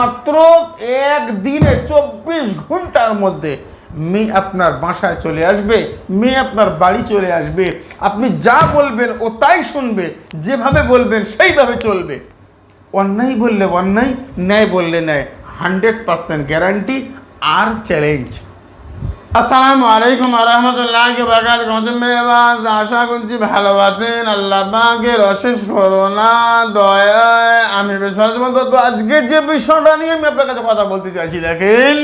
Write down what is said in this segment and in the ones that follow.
মাত্র একদিনে চব্বিশ ঘণ্টার মধ্যে মেয়ে আপনার বাসায় চলে আসবে, মেয়ে আপনার বাড়ি চলে আসবে, আপনি যা বলবেন ও তাই শুনবে, যেভাবে বলবেন সেইভাবে চলবে। অন্যায় বললে অন্যায়, ন্যায় বললে ন্যায়, হান্ড্রেড পার্সেন্ট গ্যারান্টি আর চ্যালেঞ্জ। আসসালামু আলাইকুম রহমতুল্লাহ বাগাজ আশা করছি ভালো আছেন। আল্লাহ পাকের অশেষ করোনা দয়ায় আমি বিশ্বাস তো আজকে যে বিষয়টা নিয়ে আমি আপনার কাছে কথা বলতে চাইছি, দেখেন,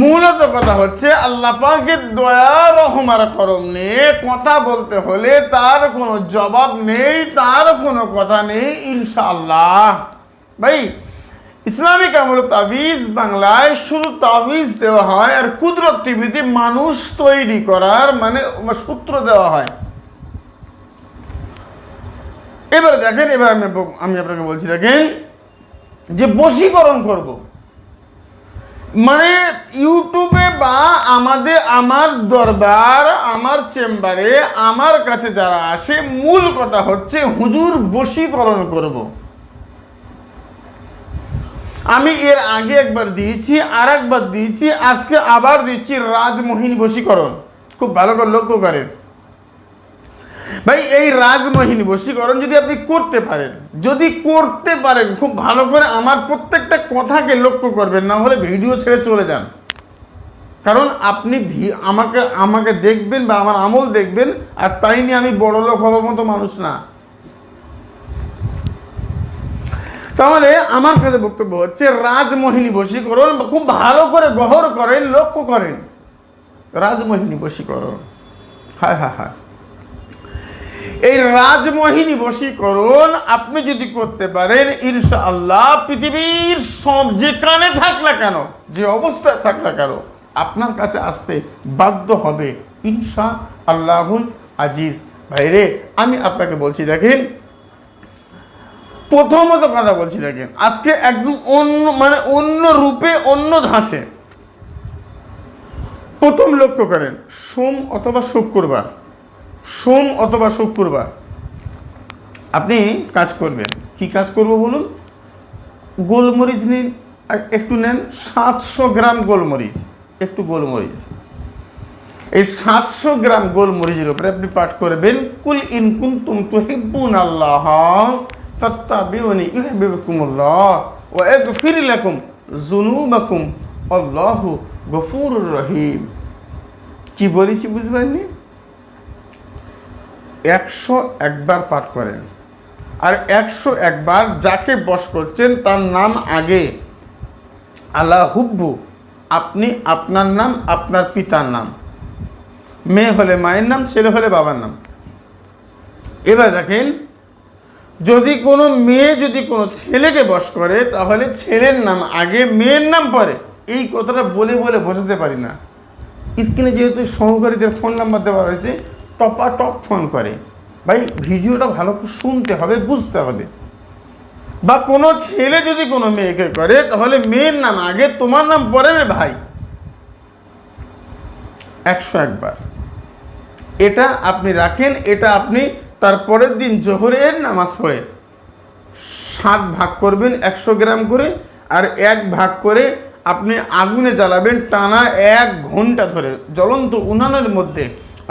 মূলত কথা হচ্ছে আল্লাহ পাকের দয়া রহমার করম নিয়ে। কথা বলতে হলে তার কোনো জবাব নেই, তার কোনো কথা নেই, ইনশাআল্লাহ। ভাই ইসলামিক আমল তাবিজ বাংলায় শুধু তাবিজ দেওয়া হয় আর কুদরত টিভিতে মানুষ তৈরি করার মানে সূত্র দেওয়া হয় এবারে দেখেন, এবার আমি আমি আপনাকে বলছি, দেখেন, যে বশীকরণ করব মানে ইউটিউবে বা আমাদের, আমার দরবার, আমার চেম্বারে, আমার কাছে যারা আসে, মূল কথা হচ্ছে হুজুর বশীকরণ করব। আমি এর আগে একবার দিয়েছি আর একবার দিয়েছি, আজকে আবার দিচ্ছি রাজমোহিনী বশীকরণ। খুব ভালো করে লক্ষ্য করেন। ভাই, এই রাজমোহিনী বশীকরণ যদি আপনি করতে পারেন, যদি করতে পারেন, খুব ভালো করে আমার প্রত্যেকটা কথাকে লক্ষ্য করবেন, না হলে ভিডিও ছেড়ে চলে যান। কারণ আপনি আমাকে আমাকে দেখবেন বা আমার আমল দেখবেন, আর তাই নিয়ে আমি বড় লোক হবার মতো মানুষ না। তাহলে আমার কাছে বক্তব্য হচ্ছে, রাজমোহিনী বশীকরণ খুব ভালো করে গহর করেন, লক্ষ্য করেন। রাজমোহিনী বশীকরণ। হায় হায় হায়। এই রাজমোহিনী বশীকরণ আপনি যদি করতে পারেন, ইনশাআল্লাহ পৃথিবীর সব যেখানে থাক না কেন, যে অবস্থায় থাক না কেন, আপনার কাছে আসতে বাধ্য হবে। ইনশা আল্লাহুল আজিজ। ভাইরে, আমি আপনাকে বলছি, দেখেন প্রথমত কথা বলছি দেখেন, আজকে একদম অন্য মানে অন্য রূপে, অন্য ধাঁচে। প্রথম লক্ষ্য করেন, সোম অথবা শুক্রবার। সোম অথবা শুক্রবার। আপনি কাজ করবেন। কি কাজ করব বলুন? গোলমরিচ নিন একটু নেন সাতশো গ্রাম গোলমরিচ, একটু গোলমরিচ। এই সাতশো গ্রাম গোলমরিচের উপরে আপনি পাঠ করবেন, কুল ইনকুন তুম তুহিব্বুন আল্লাহ ফাত্তাবিউনি ইউহিব্বুকুমুল্লাহ ওয়া ইয়াগফির লাকুম যুনুবাকুম। আল্লাহু গফুরুর রহিম। কি বলেছি বুঝবেননি? একশো একবার পাঠ করেন। আর একশো একবার যাকে বশ করছেন তার নাম আগে। আল্লাহ হুব্বু, আপনি আপনার নাম, আপনার পিতার নাম। মেয়ে হলে মায়ের নাম, ছেলে হলে বাবার নাম। এবার দেখেন যদি কোনো মেয়ে যদি কোনো ছেলেকে বশ করে, তাহলে ছেলের নাম আগে মেয়ের নাম পরে এই কথাটা বলে বলে বোঝাতে পারি না। স্ক্রিনে যেহেতু সহকারীদের ফোন নাম্বার দেওয়া হয়েছে টপা টপ ফোন করে। ভাই, ভিডিওটা ভালো করে শুনতে হবে, বুঝতে হবে। বা কোনো ছেলে যদি কোনো মেয়েকে করে, তাহলে মেয়ের নাম আগে, তোমার নাম পরে রে ভাই। একশো একবার। এটা আপনি রাখেন, এটা আপনি তার পরের দিন জোহরের নামাজ পড়ে। সাত ভাগ করবেন একশো গ্রাম করে আর এক ভাগ করে আপনি আগুনে জ্বালাবেন টানা এক ঘণ্টা ধরে। জ্বলন্ত উনানের মধ্যে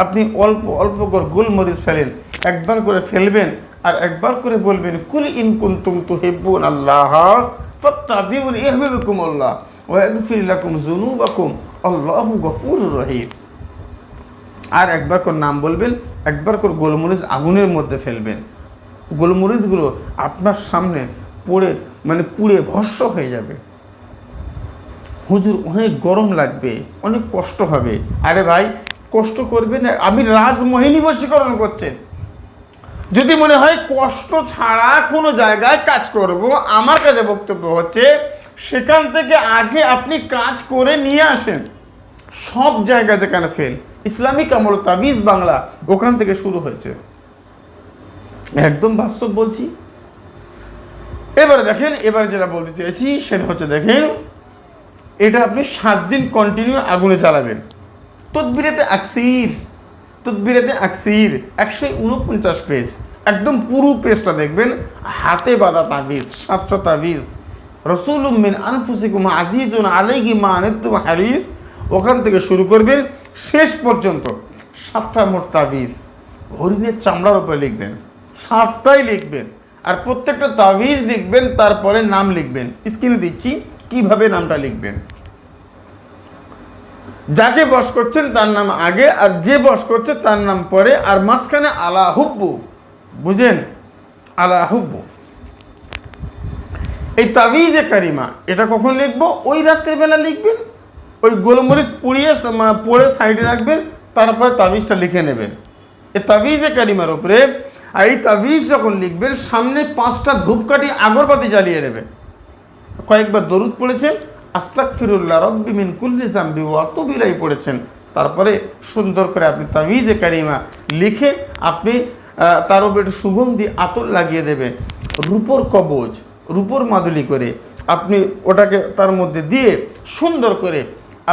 আপনি অল্প অল্প করে গোলমরিচ ফেলেন, একবার করে ফেলবেন আর একবার করে বলবেন, কুল ইন কুনতুম তুহিব্বুন আল্লাহ, ফাত্তাবিউন ইহবিবকুম আল্লাহ ওয়া ইয়াগফির লাকুম যুনুবাকুম, আল্লাহু গফুরুর রহিম। আর একবার করে নাম বলবেন, একবার করে গোলমরিচ আগুনের মধ্যে ফেলবেন। গোলমরিচগুলো আপনার সামনে পড়ে মানে পুড়ে ভস্য হয়ে যাবে। হুজুর, অনেক গরম লাগবে, অনেক কষ্ট হবে। আরে ভাই, কষ্ট করবেন। আমি রাজমোহিনী বশীকরণ করছেন যদি মনে হয় কষ্ট ছাড়া কোনো জায়গায় কাজ করব, আমার কাছে বক্তব্য হচ্ছে, সেখান থেকে আগে আপনি কাজ করে নিয়ে আসেন। সব জায়গা যেখানে ফেল ইসলামিক আমল তাবিজ বাংলা, ওখান থেকে শুরু হয়েছে। একদম বাস্তব বলছি। এবারে দেখেন, এবারে যেটা বলতে চাইছি সেটা হচ্ছে দেখেন, এটা আপনি সাত দিন কন্টিনিউ আগুনে চালাবেন তদবিরাতে আকসির তদবিরাতে আকসির, একশো উনপঞ্চাশ পেজ একদম পুরো পেজটা দেখবেন, হাতে বাঁধা তাবিজ, সাতশো তাবিজ। রসুল উম্মিন আনফুসিকুম আজিজুন আলাইহি মা আনিতুম হারিস ওখান থেকে শুরু করবেন শেষ পর্যন্ত সাতটা মোট তাবিজ হরিণের চামড়ার উপরে লিখবেন, সাতটাই লিখবেন, আর প্রত্যেকটা তাবিজ লিখবেন, তারপরে নাম লিখবেন। স্ক্রিনে দিচ্ছি, কীভাবে নামটা লিখবেন। যাকে বস করছেন তার নাম আগে, আর যে বস করছে তার নাম পরে, আর মাঝখানে আলা হুব্বু, বুঝেন? আলা হুব্বু। এই তাবিজে কারিমা, এটা কখন লিখব? ওই রাত্রিবেলা লিখবেন ওই গোলমরিচ পুড়িয়ে পড়ে সাইডে রাখবেন তারপর তাবিজটা লিখে নেবেন এই তাবিজে কারিমার উপরে, আর এই তাবিজ যখন লিখবেন, সামনে পাঁচটা ধূপকাঠি আগরবাতি জ্বালিয়ে নেবেন কয়েকবার দরুদ পড়েছেন আস্তাক ফিরুল্লাহ রব্বি মিন কুল্লি জাম্বি অত বিলাই পড়েছেন। তারপরে সুন্দর করে আপনি তাবিজে কারিমা লিখে আপনি তার উপরে একটু সুগন্ধি, আতর লাগিয়ে দেবেন। রূপোর কবজ, রূপোর মাদুলি করে আপনি ওটাকে তার মধ্যে দিয়ে সুন্দর করে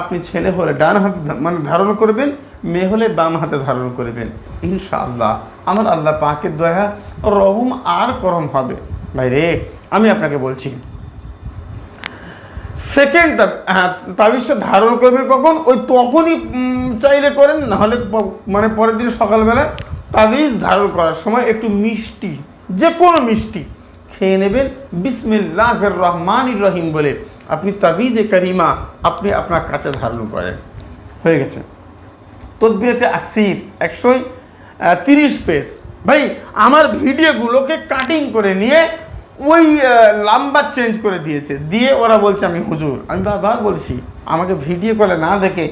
আপনি ছেলে হলে ডান হাতে মানে ধারণ করবেন, মেয়ে হলে বাম হাতে ধারণ করবেন। ইনশাআল্লাহ। আমার আল্লাহ পাকের দয়া, রহম আর করম হবে ভাই রে আমি আপনাকে বলছি সেকেন্ড তাবিজটা ধারণ করবেন কখন? ওই তখনই চাইলে করেন, নাহলে মানে পরের দিন সকালবেলা তাবিজ ধারণ করার সময় একটু মিষ্টি যে কোনো মিষ্টি খেয়ে নেবেন। বিসমিল্লাহ রহমান রহিম বলে। আপনি তাবিজে করিমা আপনি আপনার কাছে ধারণ করেন। হয়ে গেছে। তদবিরতে আকসির একশো তিরিশ পেজ। ভাই, আমার ভিডিওগুলোকে কাটিং করে নিয়ে ওই লাম্বা চেঞ্জ করে দিয়েছে। দিয়ে ওরা বলছে, আমি হুজুর, আমি বারবার বলছি, আমাকে ভিডিও কলে না দেখে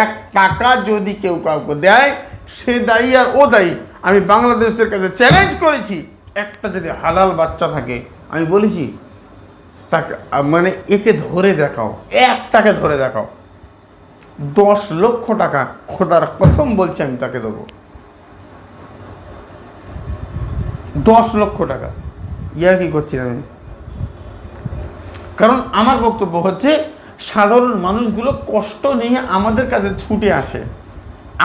এক টাকা যদি কেউ কাউকে দেয়, সে দায়ী আর ও দায়ী। আমি বাংলাদেশদের কাছে চ্যালেঞ্জ করেছি। একটা যদি হালাল বাচ্চা থাকে, আমি বলেছি তাকে মানে একে ধরে দেখাও, একটাকে ধরে দেখাও। দশ লক্ষ টাকা, খোদার কসম বলছি আমি তাকে দেবো। দশ লক্ষ টাকা। ইয়ার কি করছি আমি? কারণ আমার বক্তব্য হচ্ছে, সাধারণ মানুষগুলো কষ্ট নিয়ে আমাদের কাছে ছুটে আসে।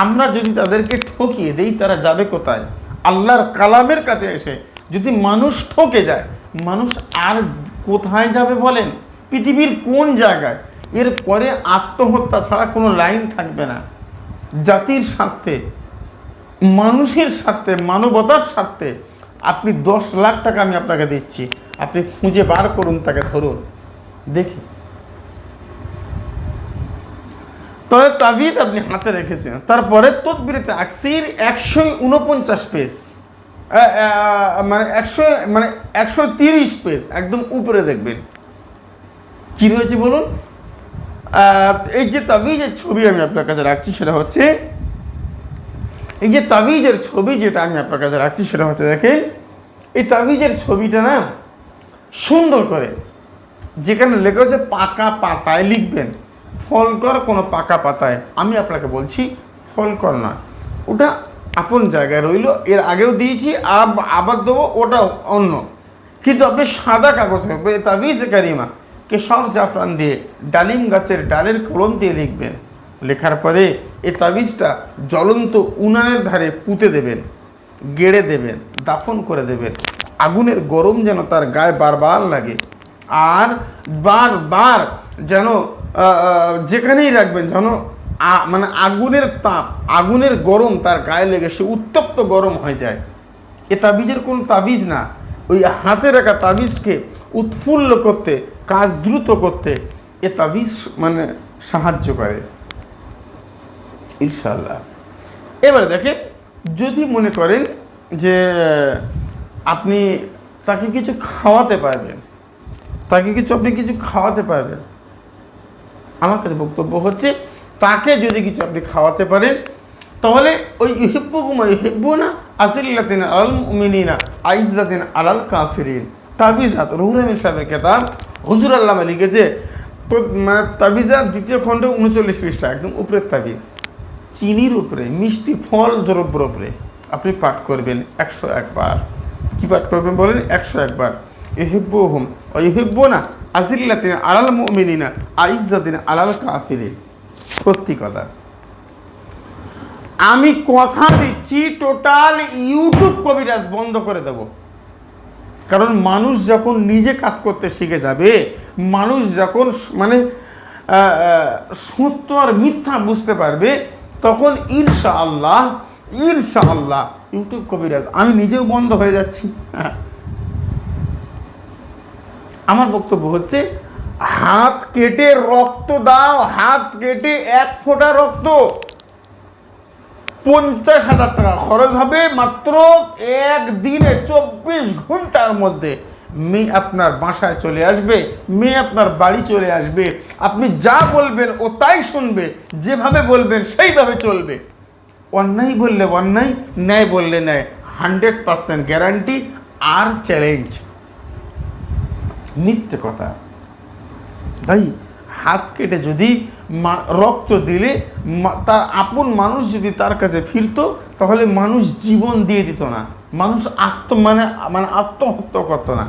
আমরা যদি তাদেরকে ঠকিয়ে দেই, তারা যাবে কোথায়? আল্লাহর কালামের কাছে এসে যদি মানুষ ঠকে যায় মানুষ আর কোথায় যাবে বলেন? পৃথিবীর কোন জায়গায়? এরপরে আত্মহত্যা ছাড়া কোনো লাইন থাকবে না। জাতির স্বার্থে, মানুষের স্বার্থে, মানবতার স্বার্থে আপনি দশ লাখ টাকা আমি আপনাকে দিচ্ছি। আপনি খুঁজে বার করুন তাকে ধরুন। দেখি। তবে তাবিজ আপনি হাতে রেখেছেন। তারপরে তদবিরেতে আকসির একশো উনপঞ্চাশ আ- মানে একশো মানে একশো তিরিশ পেজ একদম উপরে দেখবেন। কি রয়েছে বলুন? এই যে তাবিজের ছবি আমি আপনার কাছে রাখছি, সেটা হচ্ছে, এই যে তাবিজের ছবি যেটা আমি আপনার কাছে রাখছি, সেটা হচ্ছে দেখেন, এই তাবিজের ছবিটা না সুন্দর করে যেখানে লেখা হচ্ছে পাকা পাতায় লিখবেন। ফলকর কোনো পাকা পাতায়। আমি আপনাকে বলছি, ফলকর না। ওটা আপন জায়গায় রইল, এর আগেও দিয়েছি, আব- আবার দেবো ওটা অন্য। কিন্তু আপনি সাদা কাগজ হবে তাবিজ কারিমা, কেশর জাফরান দিয়ে ডালিম গাছের ডালের কলম দিয়ে লিখবেন। লেখার পরে এই তাবিজটা জ্বলন্ত উনানের ধারে পুঁতে দেবেন, গেড়ে দেবেন, দাফন করে দেবেন। আগুনের গরম যেন তার গায়ে বারবার লাগে। আর বারবার যেন যেখানেই রাখবেন, যেন মানে আগুনের তাপ, আগুনের গরম তার গায়ে লেগে সে উত্তপ্ত গরম হয়ে যায়। এ তাবিজের কোনো তাবিজ না। ওই হাতে রাখা তাবিজকে উৎফুল্ল করতে, কাজ দ্রুত করতে এ তাবিজ মানে সাহায্য করে। ইনশাল্লাহ এবারে দেখে যদি মনে করেন যে, আপনি তাকে কিছু খাওয়াতে পারবেন, তাকে কিছু আপনি কিছু খাওয়াতে পারবেন। আমার কাছে বক্তব্য হচ্ছে তাকে যদি কিছু আপনি খাওয়াতে পারেন, তাহলে ওই ইহিব্বু কুমা ইহিব্বু না আসিল্লাতিন আল মিনিনা আইজাতিন আলাল কাফিরিন। তাবিজাত রুহুর আমিন সাহেবের কেতাব, হুজুর আল্লামা লিখেছে তো তাবিজাত দ্বিতীয় খণ্ড উনচল্লিশ পৃষ্ঠা, একদম উপরের তাবিজ। চিনির উপরে, মিষ্টি ফল দ্রব্যর উপরে। আপনি পাঠ করবেন একশো একবার। কি পাঠ করবেন বলেন? একশো একবার। ইহিব্বু হুম ও ইহিব্বু না আজিল্লাতিন আলাল মুমিনিনা আইজাতিন আলাল কাফিরিন। সত্যি কথা। আমি কথা দিচ্ছি টোটাল ইউটিউব কবিরাজ বন্ধ করে দেব। কারণ মানুষ যখন নিজে কাজ করতে শিখে যাবে, মানুষ যখন মানে সত্য আর মিথ্যা বুঝতে পারবে, তখন ইনশা আল্লাহ ইনশা আল্লাহ ইউটিউব কবিরাজ। আমি নিজেও বন্ধ হয়ে যাচ্ছি। আমার বক্তব্য হচ্ছে হাত কেটে রক্ত দাও, হাত কেটে এক ফোঁটা রক্ত। পঞ্চাশ হাজার টাকা খরচ হবে মাত্র একদিনে চব্বিশ ঘণ্টার মধ্যে। মেয়ে আপনার বাসায় চলে আসবে, মেয়ে আপনার বাড়ি চলে আসবে। আপনি যা বলবেন ও তাই শুনবে, যেভাবে বলবেন সেইভাবে চলবে। অন্যায় বললে অন্যায়, ন্যায় বললে ন্যায়। হান্ড্রেড পার্সেন্ট গ্যারান্টি আর চ্যালেঞ্জ। মিথ্যে কথা। তাই হাত কেটে যদি রক্ত দিলে তার আপন মানুষ যদি তার কাছে ফিরতো, তাহলে মানুষ জীবন দিয়ে দিত না। মানুষ আত্ম মানে মানে আত্মহত্যা করতো না।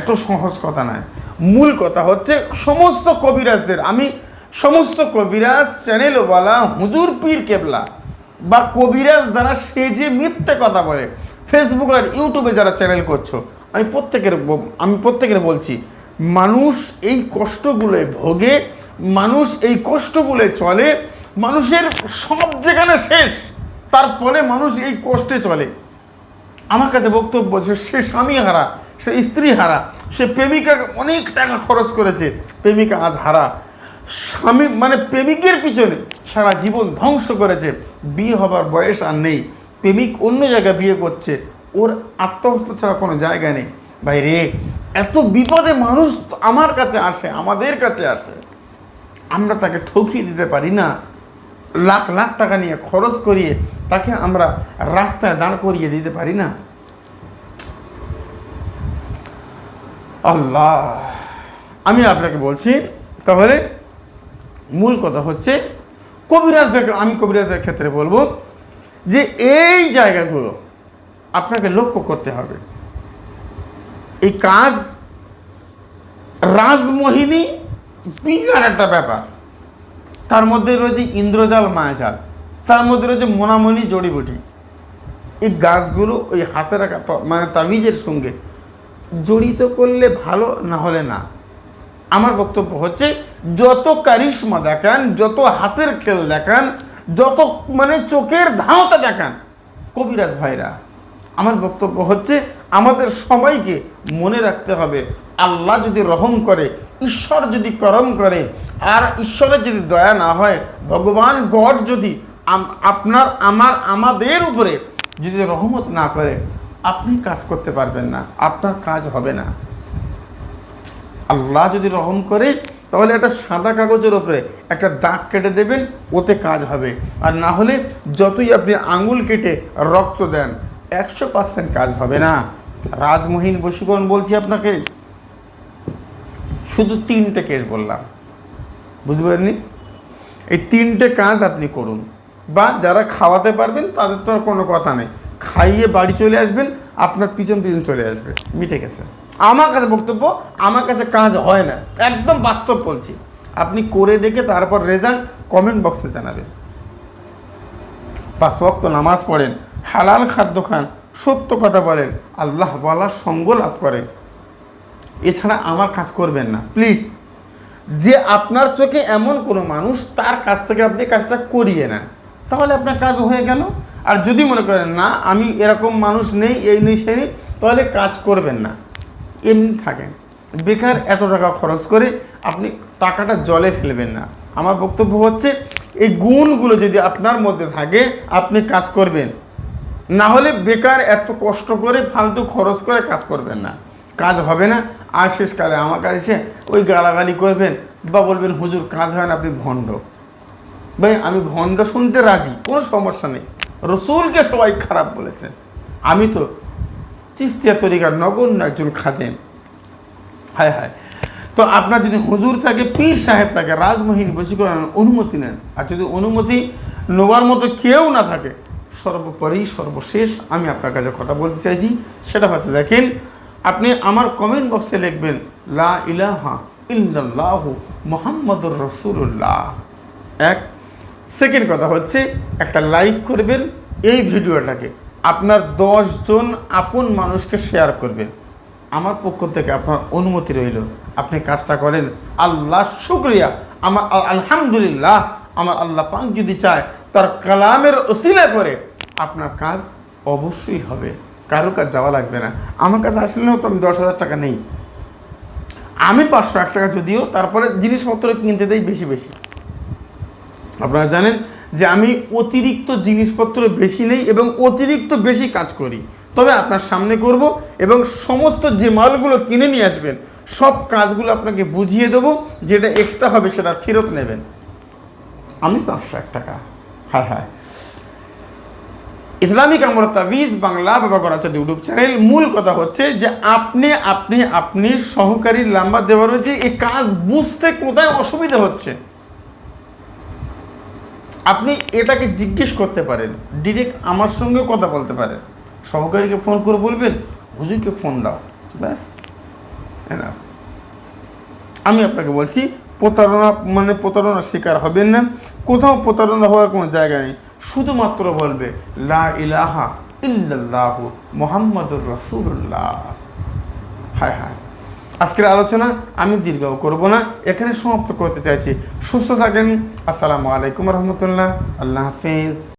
এত সহজ কথা নয়। মূল কথা হচ্ছে সমস্ত কবিরাজদের, আমি সমস্ত কবিরাজ, চ্যানেলওয়ালা, হুজুর, পীর, কেবলা বা কবিরাজ যারা সেজে মিথ্যে কথা বলে ফেসবুক আর ইউটিউবে যারা চ্যানেল করছ, আমি প্রত্যেকের আমি প্রত্যেকের বলছি মানুষ এই কষ্টগুলোয় ভোগে, মানুষ এই কষ্টগুলো চলে, মানুষের সব যেখানে শেষ তারপরে মানুষ এই কষ্টে চলে। আমার কাছে বক্তব্য যে সে স্বামী হারা সে স্ত্রী হারা সে প্রেমিকাকে অনেক টাকা খরচ করেছে, প্রেমিকা আজ হারা। স্বামী মানে প্রেমিকের পিছনে সারা জীবন ধ্বংস করেছে, বিয়ে হবার বয়স আর নেই। প্রেমিক অন্য জায়গায় বিয়ে করছে, ওর আত্মহত্যা ছাড়া কোনো জায়গা নেই। ভাই রে এত বিপদে মানুষ আমার কাছে আসে, আমাদের কাছে আসে। আমরা তাকে ঠকিয়ে দিতে পারি না। লাখ লাখ টাকা নিয়ে খরচ করিয়ে তাকে আমরা রাস্তায় দাঁড় করিয়ে দিতে পারি না। আল্লাহ, আমি আপনাকে বলছি, তাহলে মূল কথা হচ্ছে, কবিরাজদের, আমি কবিরাজদের ক্ষেত্রে বলব যে এই জায়গাগুলো আপনাকে লক্ষ্য করতে হবে। এই কাজ রাজমোহিনী বিরাট একটা ব্যাপার। তার মধ্যে রয়েছে ইন্দ্রজাল মায়াজাল, তার মধ্যে রয়েছে মোনামণি জড়িবুটি। এই গাছগুলো ওই হাতে রাখা মানে তামিজের সঙ্গে জড়িত করলে ভালো, না হলে না। আমার বক্তব্য হচ্ছে, যত কারিশ্মা দেখান, যত হাতের খেল দেখান, যত মানে চোখের ধাওতা দেখান, কবিরাজ ভাইরা, আমার বক্তব্য হচ্ছে আমাদের সবাইকে মনে রাখতে হবে, আল্লাহ যদি রহম করে, ঈশ্বর যদি করম করে, আর ঈশ্বরের যদি দয়া না হয়, ভগবান গড যদি আপনার, আমার, আমাদের উপরে যদি রহমত না করে, আপনি কাজ করতে পারবেন না, আপনার কাজ হবে না। আল্লাহ যদি রহম করে, তাহলে একটা সাদা কাগজের ওপরে একটা দাগ কেটে দেবেন, ওতে কাজ হবে। আর না হলে যতই আপনি আঙুল কেটে রক্ত দেন, একশো পার্সেন্ট কাজ হবে না। রাজমহিন বশীকরণ বলছি আপনাকে, শুধু তিনটে কেস বললাম। বুঝতে পারেননি? এই তিনটে কাজ আপনি করুন। বা যারা খাওয়াতে পারবেন, তাদের তো আর কোনো কথা নেই। খাইয়ে বাড়ি চলে আসবেন, আপনার পিছন পিছন চলে আসবে। মিটে গেছে। আমার কাছে বক্তব্য, আমার কাছে কাজ হয় না। একদম বাস্তব বলছি। আপনি করে দেখে তারপর রেজাল্ট কমেন্ট বক্সে জানাবেন। পাঁচ ওয়াক্ত নামাজ পড়েন, হালাল খাদ্য খান সত্য কথা বলেন, আল্লাহ বলার সঙ্গ লাভ করেন। এছাড়া আমার কাজ করবেন না, প্লিজ। যে আপনার চোখে এমন কোনো মানুষ, তার কাছ থেকে আপনি কাজটা করিয়ে নেন। তাহলে আপনার কাজ হয়ে গেল। আর যদি মনে করেন, না, আমি এরকম মানুষ নেই, এই নেই, সেই নেই, তাহলে কাজ করবেন না। এমনি থাকেন। বেকার এত টাকা খরচ করে আপনি টাকাটা জলে ফেলবেন না। আমার বক্তব্য হচ্ছে, এই গুণগুলো যদি আপনার মধ্যে থাকে, আপনি কাজ করবেন। না হলে বেকার এত কষ্ট করে, ফালতু খরচ করে কাজ করবেন না। কাজ হবে না। আর শেষকালে আমার কাছে এসে ওই গালাগালি করবেন, বা বলবেন, হুজুর, কাজ হয় না, আপনি ভণ্ড। ভাই, আমি ভণ্ড শুনতে রাজি, কোনো সমস্যা নেই। রসুলকে সবাই খারাপ বলেছে। আমি তো চিস্তিয়া তরিকার নগণ্য একজন খাদেন হায় হায়। তো আপনার যদি হুজুর থাকে, পীর সাহেব থাকে, রাজমহিনী বশীকরণ অনুমতি নেন। আর যদি অনুমতি নেওয়ার মতো কেউ না থাকে সর্বোপরি, সর্বশেষ আমি আপনার কাছে কথা বলতে চাইছি, সেটা হচ্ছে দেখেন, আপনি আমার কমেন্ট বক্সে লিখবেন, লা ইলাহা ইল্লাল্লাহু মোহাম্মদুর রসুল্লাহ এক। সেকেন্ড কথা হচ্ছে, একটা লাইক করবেন এই ভিডিওটাকে। আপনার জন আপন মানুষকে শেয়ার করবেন। আমার পক্ষ থেকে আপনার অনুমতি রইল। আপনি কাজটা করেন। আল্লাহ শুক্রিয়া। আমার আলহামদুলিল্লাহ। আমার আল্লাহ পাক যদি চায়, তার কালামের ওসিলা করে আপনার কাজ অবশ্যই হবে। কারও কাজ যাওয়া লাগবে না। আমার কাছে আসলে তো আমি দশ হাজার টাকা নেই। আমি পাঁচশো এক টাকা যদিও, তারপরে জিনিসপত্র কিনতে দেই বেশি বেশি। আপনারা জানেন যে আমি অতিরিক্ত জিনিসপত্র বেশি নেই এবং অতিরিক্ত বেশি কাজ করি। তবে আপনার সামনে করব এবং সমস্ত যে মালগুলো কিনে নিয়ে আসবেন, সব কাজগুলো আপনাকে বুঝিয়ে দেবো, যেটা এক্সট্রা হবে সেটা ফেরত নেবেন। আমি পাঁচশো এক টাকা। হ্যাঁ হ্যাঁ। ইসলামিক আমর তাবিজ বাংলা বাবা করাচাঁদ ইউটিউব চ্যানেল মূল কথা হচ্ছে যে আপনি আপনি আপনি সহকারী লাম্বা দেওয়ার যে এই কাজ বুঝতে কোথায় অসুবিধা হচ্ছে? আপনি এটাকে জিজ্ঞেস করতে পারেন ডিরেক্ট আমার সঙ্গে কথা বলতে পারেন। সহকারীকে ফোন করে বলবেন, হুজুরকে ফোন দাও। ব্যাস। আমি আপনাকে বলছি, প্রতারণা মানে প্রতারণার শিকার হবেন না। কোথাও প্রতারণা হওয়ার কোনো জায়গা নেই। শুধুমাত্র বলবে, লা ইলাহা ইল্লাল্লাহ মোহাম্মদুর রসুল্লাহ হায় হায়। আজকের আলোচনা আমি দীর্ঘ করব না, এখানে সমাপ্ত করতে চাইছি। সুস্থ থাকেন। আসসালামু আলাইকুম রহমতুল্লাহ। আল্লাহ হাফিজ।